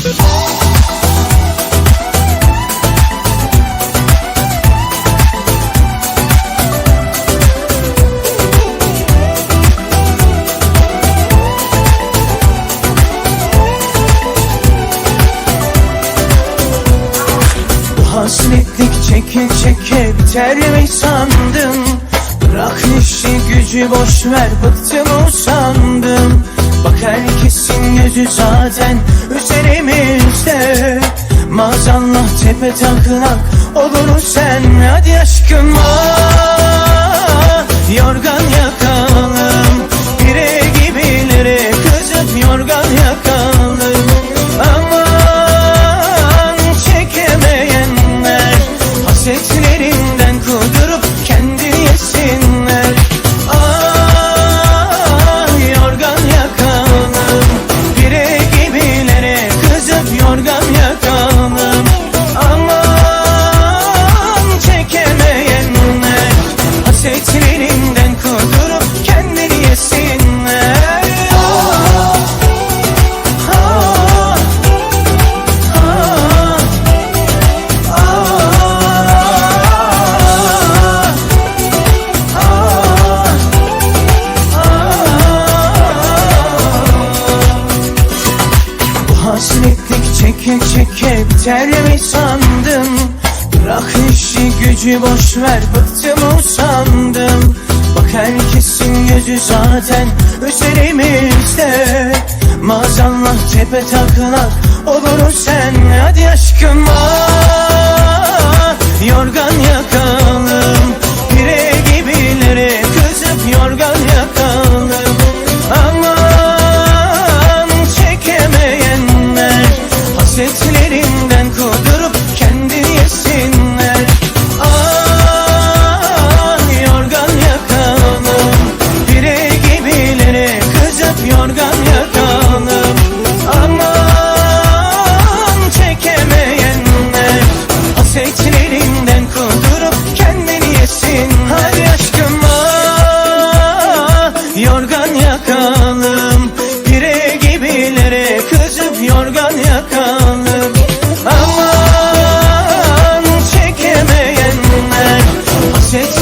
Hasretlik çeke çeke biter mi? Bırak işi gücü boş ver bıktım usandım Bak herkesin gözü zaten üzerimizde. Maazallah tepe takılak olur biter mi sandım Bırak işi gücü boş ver bıktım usandım. Bak herkesin gözü zaten üzerimizde. Maazallah tepe takılak olur sen. Hadi aşkım ah, yorgan kalır. Aman çekemeyenler Haset